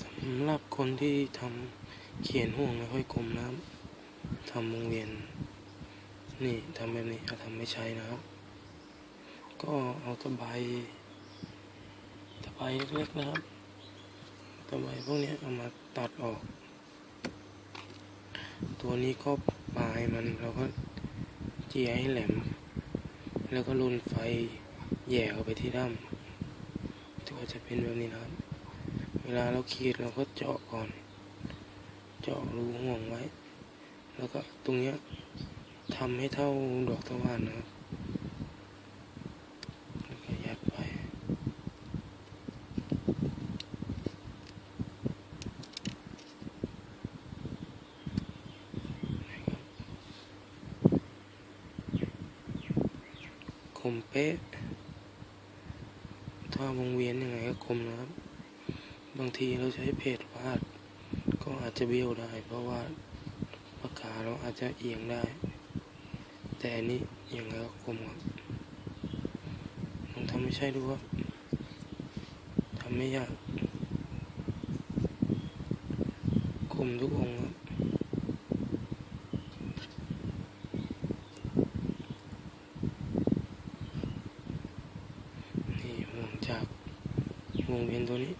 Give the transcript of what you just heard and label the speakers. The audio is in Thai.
Speaker 1: สำหรับคนที่ทำเขียนห่วงไม่ค่อยกลมนะครับทำวงเวียน นี่ทำแบบนี้ถ้าทำไม่ใช้นะครับ ก็เอาตะไบตะไบเล็กๆนะครับตะไบพวกนี้เอามาตัดออก ตัวนี้ก็ปลายมันเราก็เจียให้แหลม แล้วก็รุนไฟแย่เข้าไปที่ด้ามตัวจะเป็นแบบนี้นะครับ เวลาเราขีดเราก็เจาะก่อน เจาะรูห่วงไว้ แล้วก็ตรงเนี้ยทำให้เท่าดอกตะวันนะครับแล้วก็ยัดไป คมเป๊ะถ้าวงเวียนยังไงก็คมนะครับ บางทีเราใช้เพจวาดก็อาจจะเบี้ยวได้ เพราะว่าปากกาเราอาจจะเอียงได้ แต่อันนี้ยังไงก็คมครับลองทำไม่ใช่ดูครับทำไม่ยากคมทุกองค์ครับนี่ห่วงจากวงเวียนตัวนี้